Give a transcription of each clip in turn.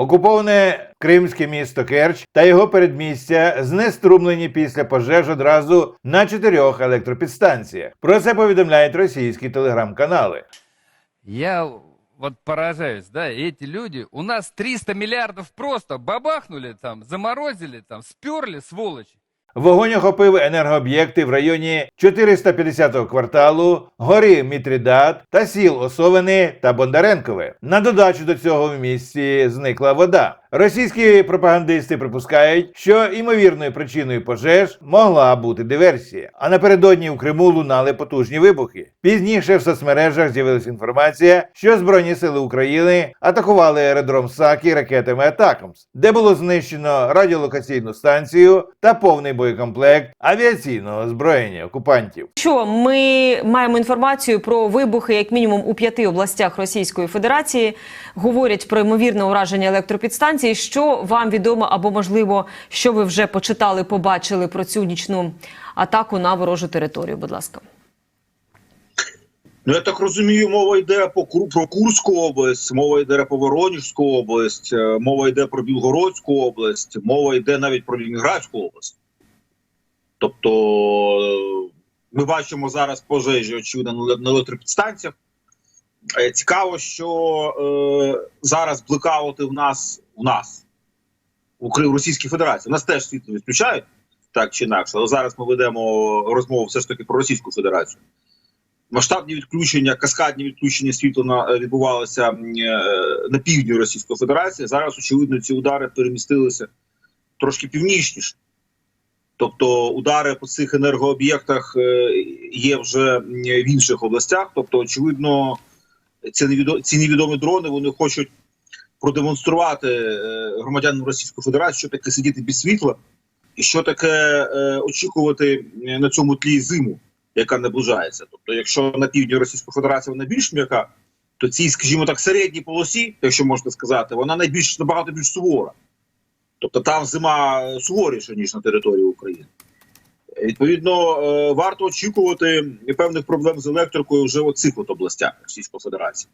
Окуповане кримське місто Керч та його передмістя знеструмлені після пожеж одразу на чотирьох електропідстанціях. Про це повідомляють російські телеграм-канали. Я вот поражаюсь, да, эти люди, у нас 300 миллиардов просто бабахнули там, заморозили там, сперли, сволочи. Вогонь охопив енергооб'єкти в районі 450-го кварталу, гори Мітридат та сіл Осовини та Бондаренкове. На додачу до цього в місті зникла вода. Російські пропагандисти припускають, що імовірною причиною пожеж могла бути диверсія. А напередодні у Криму лунали потужні вибухи. Пізніше в соцмережах з'явилася інформація, що Збройні сили України атакували аеродром Сакі ракетами Атакамс, де було знищено радіолокаційну станцію та повний боєкомплект авіаційного озброєння окупантів. Що ми маємо інформацію про вибухи, як мінімум у п'яти областях Російської Федерації. Говорять про ймовірне ураження електропідстанцій. Що вам відомо або можливо, що ви вже почитали, побачили про цю нічну атаку на ворожу територію? Будь ласка. Ну, я так розумію, мова йде по про Курську область, мова йде про Воронежську область, е, мова йде про Білгородську область, мова йде навіть про Лінінградську область. Тобто ми бачимо зараз пожежі, очевидно, на електропідстанціях. Е, Цікаво, що е, зараз блекаути в нас у нас в Російській Федерації. У нас теж світло відключають, так чи інакше, але зараз ми ведемо розмову все ж таки про Російську Федерацію масштабні відключення, каскадні відключення світла на відбувалися е, на півдні Російської Федерації. Зараз очевидно ці удари перемістилися трошки північніше. Тобто удари по цих енергооб'єктах е, є вже в інших областях. Тобто, очевидно, ці невідомі, ці невідомі дрони вони хочуть продемонструвати е, громадянам Російської Федерації, що таке сидіти без світла, і що таке е, очікувати на цьому тлі зиму яка наближається. Тобто, якщо на півдні Російської Федерації вона більш м'яка, то цій, скажімо так, середній полосі, якщо можна сказати, вона найбільш набагато більш сувора. Тобто там зима суворіша, ніж на території України. Відповідно, е, варто очікувати певних проблем з електрикою вже у цих от областях Російської Федерації.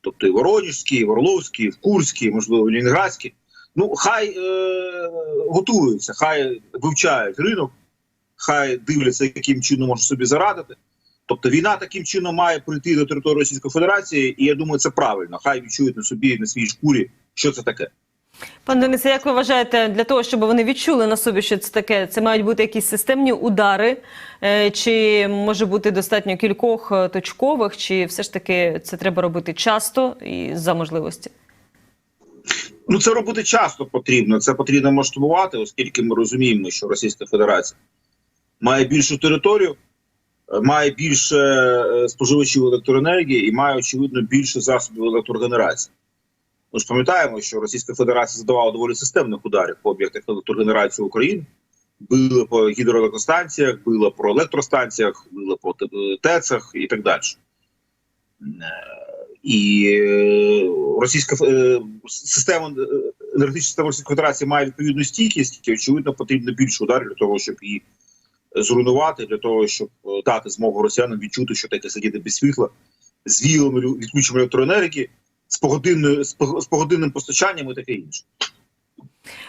Тобто і Воронежський, і Орловський, і Курський, можливо, і Лінінградський. Ну, хай е, готуються, хай вивчають ринок, хай дивляться, яким чином можуть собі зарадити. Тобто війна таким чином має прийти до території Російської Федерації, і я думаю, це правильно. Хай відчують на собі на своїй шкурі, що це таке. Пане Денисе, як ви вважаєте, для того, щоб вони відчули на собі, що це таке, це мають бути якісь системні удари, е, чи може бути достатньо кількох е, точкових, чи все ж таки це треба робити часто і за можливості? Ну це робити часто потрібно. Це потрібно масштабувати, оскільки ми розуміємо, що Російська Федерація має більшу територію, е, має більше споживачів електроенергії і має очевидно більше засобів електрогенерації. Ми ж пам'ятаємо, що Російська Федерація задавала доволі системних ударів по об'єктах електрогенерації України. Били по гідроелектростанціях, била по електростанціях, била по ТЕЦах і так далі. Е, І російська е, система е, енергетична система Російської Федерації має відповідну стійкість, і очевидно потрібно більше ударів для того, щоб її зруйнувати, для того, щоб дати змогу росіянам відчути, що таке сидіти без світла, з вілими лю- відключенням електроенергії, з погодинною з погодинним постачанням і таке інше.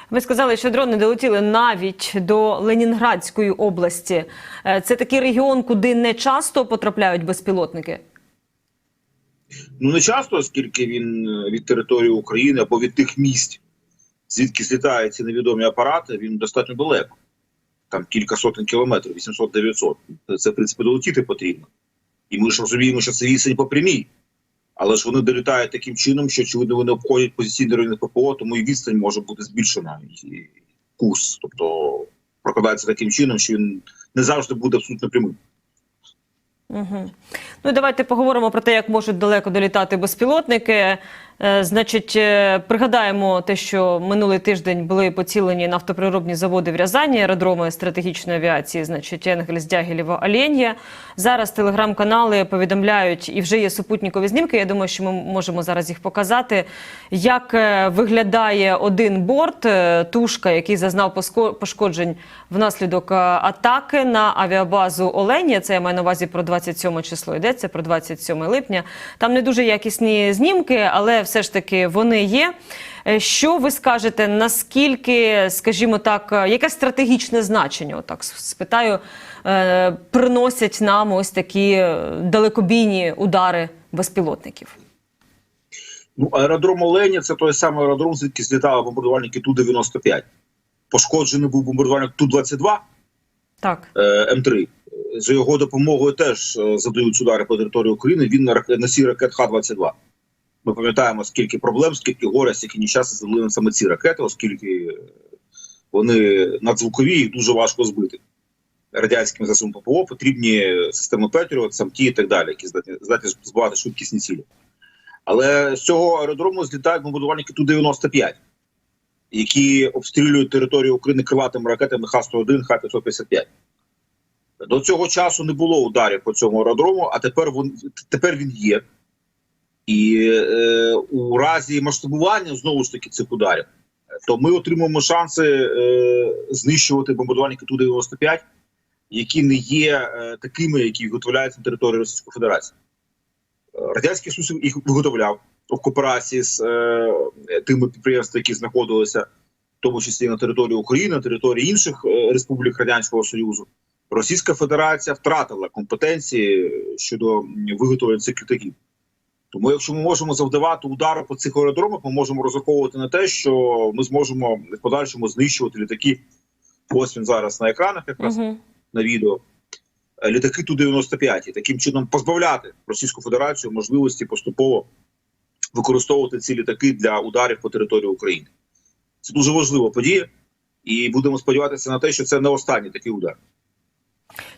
Ви сказали, що дрони долетіли навіть до Ленінградської області. Е, Це такий регіон, куди не часто потрапляють безпілотники. Ну не часто, оскільки він е, від території України або від тих місць, звідки злітають ці невідомі апарати, він достатньо далеко. Там кілька сотень кілометрів, 800-900. Це, в принципі, долетіти потрібно. І ми ж розуміємо, що це відстань по прямій. Але ж вони долітають таким чином, що очевидно вони обходять позиційний район ППО, тому і відстань може бути збільшена і курс. Тобто прокладається таким чином, що він не завжди буде абсолютно прямим. Угу. Ну давайте поговоримо про те, як можуть далеко долітати безпілотники. Е, значить, е, пригадаємо те, що минулий тиждень були поцілені нафтоприробні заводи в Рязані, аеродроми стратегічної авіації, значить Енгельс, Дягілєво, Оленя. Зараз телеграм-канали повідомляють, і вже є супутникові знімки. Я думаю, що ми можемо зараз їх показати. Як е, виглядає один борт, тушка, який зазнав пошкоджень внаслідок атаки на авіабазу Оленя. Це я маю на увазі про 27 число. Йдеться про 27 липня. Там не дуже якісні знімки, але все ж таки вони є. Е, Що ви скажете, наскільки, скажімо так, е, яке стратегічне значення, отак спитаю, е, приносять нам ось такі далекобійні удари безпілотників? Ну, аеродром Олені це той самий аеродром, звідки злітали бомбардувальники Ту-95. Пошкоджений був бомбардувальник Ту-22 Так. е, М3. За його допомогою теж е, задають удари по території України. Він на носій ракет Х-22. Ми пам'ятаємо, скільки проблем, скільки горя, скільки нещастя задали на саме ці ракети, оскільки вони надзвукові, їх дуже важко збити. Радянським засобам ППО потрібні системи Петріот, самті і так далі, які здатні, здатні збивати швидкісні цілі. Але з цього аеродрому злітають бомбардувальники Ту-95, які обстрілюють територію України крилатими ракетами Х-101, Х-555. До цього часу не було ударів по цьому аеродрому, а тепер він, тепер він є. І е, у разі масштабування знову ж таки цих ударів, то ми отримуємо шанси е, знищувати бомбардувальники Ту-95, які не є е, такими, які виготовляються на території Російської Федерації. Е, Радянський Союз їх виготовляв в кооперації з е, тими підприємствами, які знаходилися, в тому числі на території України, на території інших е, республік Радянського Союзу. Російська Федерація втратила компетенції щодо виготовлення цих літаків. Тому, якщо ми можемо завдавати удари по цих аеродромах, ми можемо розраховувати на те, що ми зможемо в подальшому знищувати літаки. Ось він зараз на екранах, якраз Угу. на відео. Е, Літаки Ту-95 і таким чином позбавляти Російську Федерацію можливості поступово використовувати ці літаки для ударів по території України. Це дуже важлива подія, і будемо сподіватися на те, що це не останній такий удар.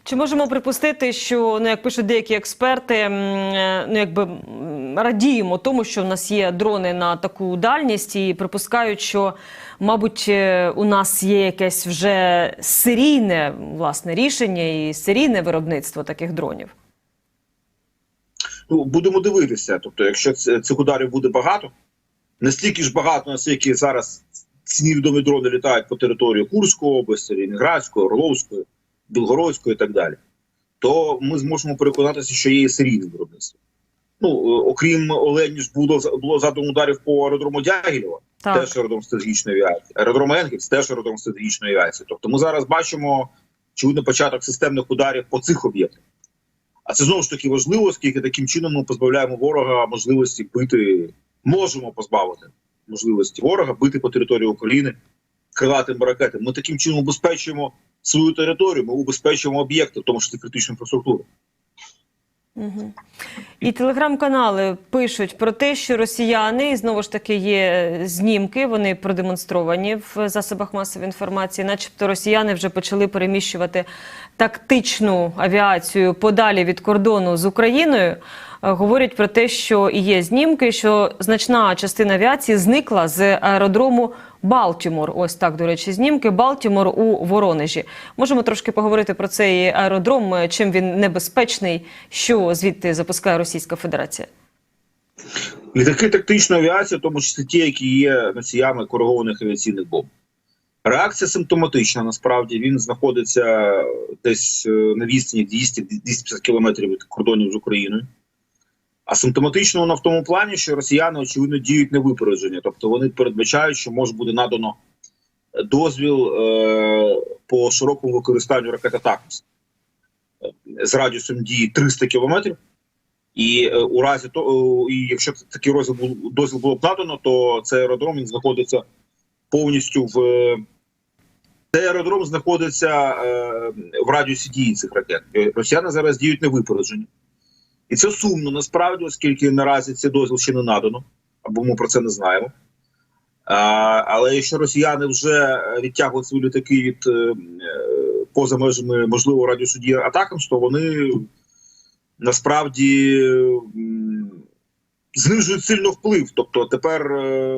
Чи можемо припустити, що ну як пишуть деякі експерти, е, ну якби радіємо тому, що в нас є дрони на таку дальність, і припускають, що мабуть е, у нас є якесь вже серійне власне рішення і серійне виробництво таких дронів? Ну, будемо дивитися. Тобто, якщо цих ударів буде багато, настільки ж багато, наскільки зараз ці невідомі дрони літають по території Курської області, Лінінградської, Орловської, Білгородської і так далі, то ми зможемо переконатися, що є і серійне виробництво. Ну, е, окрім Оленіж, було було задано ударів по аеродрому Дягілєва, Так. теж аеродром стратегічної авіації. Аеродром Енгельс теж аеродром стратегічної авіації. Тобто ми зараз бачимо очевидно початок системних ударів по цих об'єктах. А це знову ж таки важливо, оскільки таким чином ми позбавляємо ворога можливості бити, можемо позбавити можливості ворога бити по території України крилатими ракетами. Ми таким чином убезпечуємо свою територію, ми убезпечуємо об'єкти, в тому числі критичну інфраструктуру. Угу. І телеграм-канали пишуть про те, що росіяни і знову ж таки є знімки. Вони продемонстровані в засобах масової інформації, начебто росіяни вже почали переміщувати тактичну авіацію подалі від кордону з Україною. Е, Говорять про те, що і є знімки, що значна частина авіації зникла з аеродрому Балтімор. Ось так, до речі, знімки. Балтімор у Воронежі. Можемо трошки поговорити про цей аеродром, е, чим він небезпечний, що звідти запускає Російська Федерація. Літаки тактичної авіації, тому числі ті, які є носіями коригованих авіаційних бомб. Реакція симптоматична. Насправді він знаходиться десь е, на відстані 200-250 кілометрів від кордонів з Україною. А симптоматично вона в тому плані, що росіяни очевидно діють на випередження, тобто вони передбачають, що може бути надано дозвіл е, по широкому використанню ракет «Атакмс» е, з радіусом дії 300 кілометрів. І е, у разі то, е, і якщо такий розділ дозвіл було б надано, то цей аеродром він знаходиться повністю в е, цей аеродром знаходиться е, в радіусі дії цих ракет. Е, Росіяни зараз діють на випередження. І це сумно насправді, оскільки наразі цей дозвіл ще не надано, або ми про це не знаємо. А, але якщо росіяни вже відтягують свої літаки від е, е, поза межами можливого радіусу дії атакам, то вони насправді знижують сильно вплив. Тобто тепер е,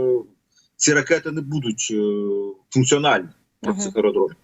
ці ракети не будуть е, функціональні на цих аеродромах.